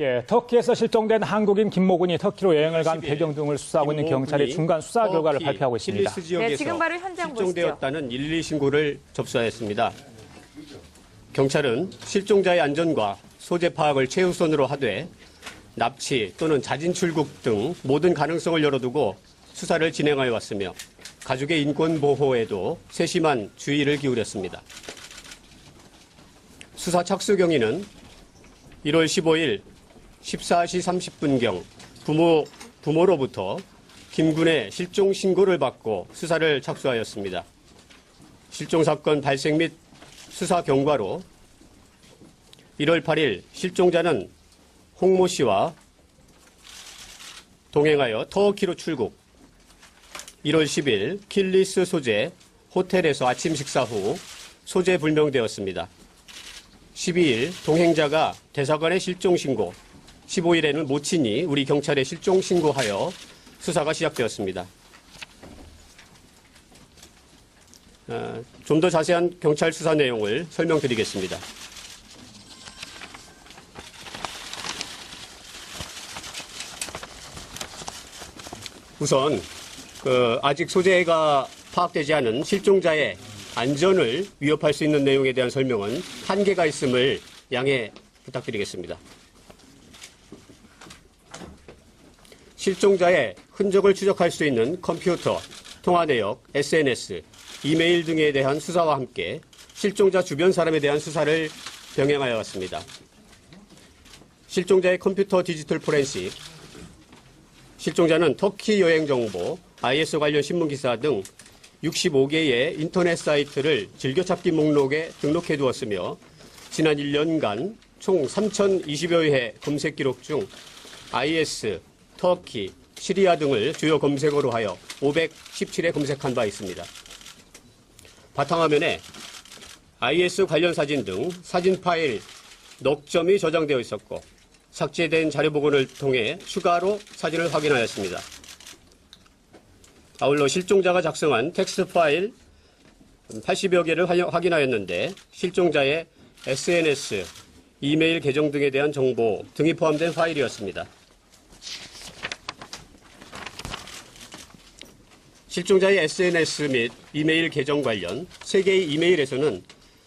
예, 터키에서 실종된 한국인 김모군이 터키로 여행을 간 배경 등을 수사하고 있는 경찰이 중간 수사 결과를 발표하고 있습니다. 네, 지금 바로 현장 보시죠. 실종되었다는 112 신고를 접수하였습니다. 경찰은 실종자의 안전과 소재 파악을 최우선으로 하되 납치 또는 자진 출국 등 모든 가능성을 열어두고 수사를 진행하여 왔으며 가족의 인권 보호에도 세심한 주의를 기울였습니다. 수사 착수 경위는 1월 15일 14시 30분경 부모, 부모로부터 김군의 실종 신고를 받고 수사를 착수하였습니다. 실종 사건 발생 및 수사 경과로 1월 8일 실종자는 홍모 씨와 동행하여 터키로 출국. 1월 10일 킬리스 소재 호텔에서 아침 식사 후 소재 불명되었습니다. 12일 동행자가 대사관에 실종 신고, 15일에는 모친이 우리 경찰에 실종 신고하여 수사가 시작되었습니다. 어, 좀더 자세한 경찰 수사 내용을 설명드리겠습니다. 우선 그 아직 소재가 파악되지 않은 실종자의 안전을 위협할 수 있는 내용에 대한 설명은 한계가 있음을 양해 부탁드리겠습니다. 실종자의 흔적을 추적할 수 있는 컴퓨터, 통화 내역, SNS, 이메일 등에 대한 수사와 함께 실종자 주변 사람에 대한 수사를 병행하여 왔습니다. 실종자의 컴퓨터 디지털 포렌식, 실종자는 터키 여행 정보, IS 관련 신문 기사 등 65개의 인터넷 사이트를 즐겨찾기 목록에 등록해 두었으며 지난 1년간 총 3,020여 회 검색 기록 중 IS, 터키, 시리아 등을 주요 검색어로 하여 517회 검색한 바 있습니다. 바탕화면에 IS 관련 사진 등 사진 파일 넉 점이 저장되어 있었고 삭제된 자료 복원을 통해 추가로 사진을 확인하였습니다. 아울러 실종자가 작성한 텍스트 파일 80여 개를 확인하였는데 실종자의 SNS, 이메일 계정 등에 대한 정보 등이 포함된 파일이었습니다. 실종자의 SNS 및 이메일 계정 관련 3개의 이메일에서는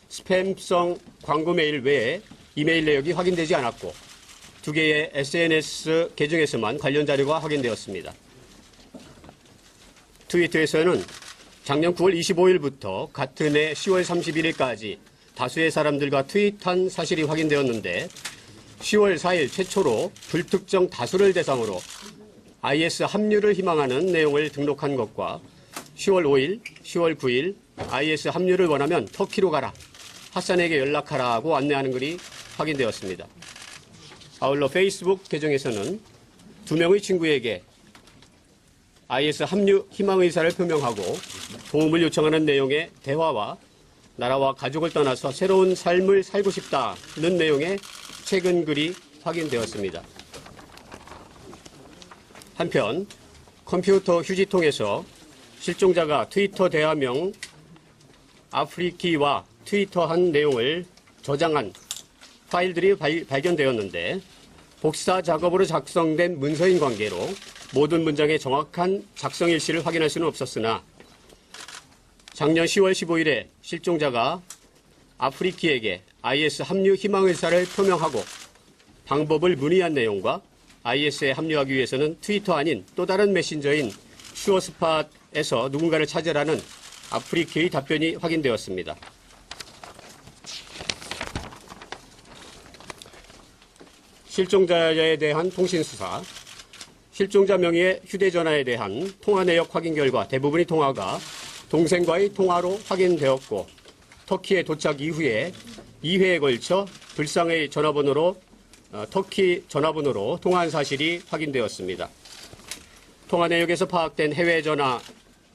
스팸성 광고 메일 외에 이메일 내역이 확인되지 않았고 두 개의 SNS 계정에서만 관련 자료가 확인되었습니다. 트위터에서는 작년 9월 25일부터 같은 해 10월 31일까지 다수의 사람들과 트윗한 사실이 확인되었는데 10월 4일 최초로 불특정 다수를 대상으로 IS 합류를 희망하는 내용을 등록한 것과 10월 5일, 10월 9일 IS 합류를 원하면 터키로 가라. 하산에게 연락하라고 안내하는 글이 확인되었습니다. 아울러 페이스북 계정에서는 두 명의 친구에게 IS 합류 희망 의사를 표명하고 도움을 요청하는 내용의 대화와 나라와 가족을 떠나서 새로운 삶을 살고 싶다는 내용의 최근 글이 확인되었습니다. 한편 컴퓨터 휴지통에서 실종자가 트위터 대화명 아프리키와 트위터한 내용을 저장한 파일들이 발, 발견되었는데 복사 작업으로 작성된 문서인 관계로 모든 문장의 정확한 작성 일시를 확인할 수는 없었으나 작년 10월 15일에 실종자가 아프리키에게 IS 합류 희망 의사를 표명하고 방법을 문의한 내용과 IS에 합류하기 위해서는 트위터 아닌 또 다른 메신저인 슈어스팟에서 누군가를 찾으라는 아프리키의 답변이 확인되었습니다. 실종자에 대한 통신 수사, 실종자 명의의 휴대전화에 대한 통화 내역 확인 결과 대부분의 통화가 동생과의 통화로 확인되었고 터키에 도착 이후에 2회에 걸쳐 불상의 전화번호로 어, 터키 전화번호로 통화한 사실이 확인되었습니다. 통화 내역에서 파악된 해외 전화,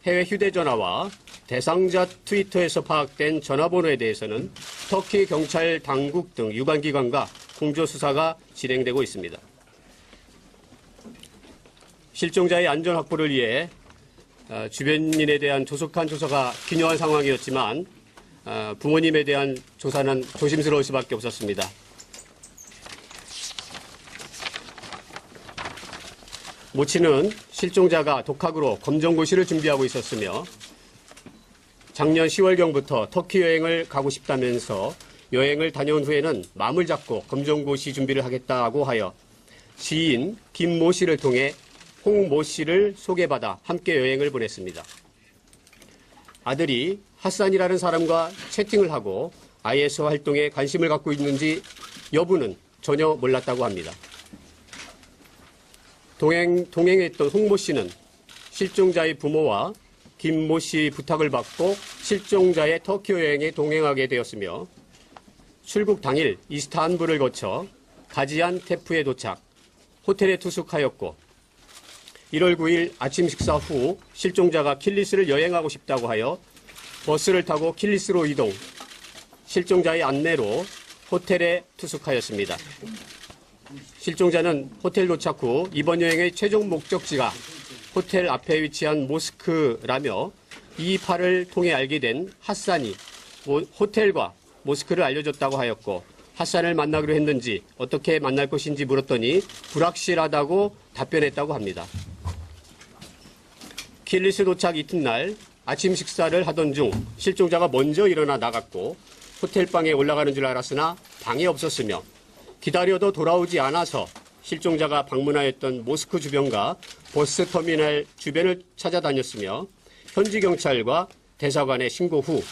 해외 휴대전화와 대상자 트위터에서 파악된 전화번호에 대해서는 터키 경찰 당국 등 유관기관과 공조 수사가 진행되고 있습니다. 실종자의 안전 확보를 위해 어, 주변인에 대한 조속한 조사가 기묘한 상황이었지만 어, 부모님에 대한 조사는 조심스러울 수밖에 없었습니다. 모치는 실종자가 독학으로 검정고시를 준비하고 있었으며 작년 10월경부터 터키 여행을 가고 싶다면서 여행을 다녀온 후에는 마음을 잡고 검정고시 준비를 하겠다고 하여 지인 김 모 씨를 통해 홍 모 씨를 소개받아 함께 여행을 보냈습니다. 아들이 핫산이라는 사람과 채팅을 하고 IS 활동에 관심을 갖고 있는지 여부는 전혀 몰랐다고 합니다. 동행, 동행했던 홍 모 씨는 실종자의 부모와 김 모 씨 부탁을 받고 실종자의 터키 여행에 동행하게 되었으며 출국 당일 이스탄불을 거쳐 가지안 테프에 도착, 호텔에 투숙하였고 1월 9일 아침 식사 후 실종자가 킬리스를 여행하고 싶다고 하여 버스를 타고 킬리스로 이동, 실종자의 안내로 호텔에 투숙하였습니다. 실종자는 호텔 도착 후 이번 여행의 최종 목적지가 호텔 앞에 위치한 모스크라며 이 팔을 통해 알게 된 핫산이 모- 호텔과 모스크를 알려줬다고 하였고 핫산을 만나기로 했는지 어떻게 만날 것인지 물었더니 불확실하다고 답변했다고 합니다. 킬리스 도착 이튿날 아침 식사를 하던 중 실종자가 먼저 일어나 나갔고 호텔 방에 올라가는 줄 알았으나 방에 없었으며 기다려도 돌아오지 않아서 실종자가 방문하였던 모스크 주변과 버스 터미널 주변을 찾아다녔으며 현지 경찰과 대사관에 신고 후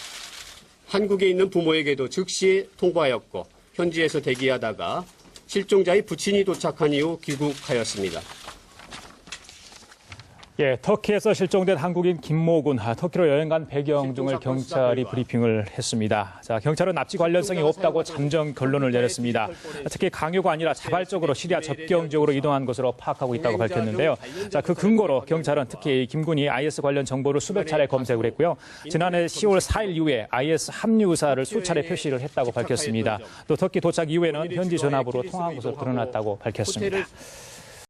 한국에 있는 부모에게도 즉시 통보하였고 현지에서 대기하다가 실종자의 부친이 도착한 이후 귀국하였습니다. 예, 터키에서 실종된 한국인 김모군, 아, 터키로 여행 간 배경 등을 경찰이 브리핑을 했습니다. 자, 경찰은 납치 관련성이 없다고 잠정 결론을 내렸습니다. 특히 강요가 아니라 자발적으로 시리아 접경 지역으로 이동한 것으로 파악하고 있다고 밝혔는데요. 자, 그 근거로 경찰은 특히 이 김군이 IS 관련 정보를 수백 차례 검색을 했고요. 지난해 10월 4일 이후에 IS 합류 의사를 수차례 표시를 했다고 밝혔습니다. 또 터키 도착 이후에는 현지 전화부로 통화한 것으로 드러났다고 밝혔습니다.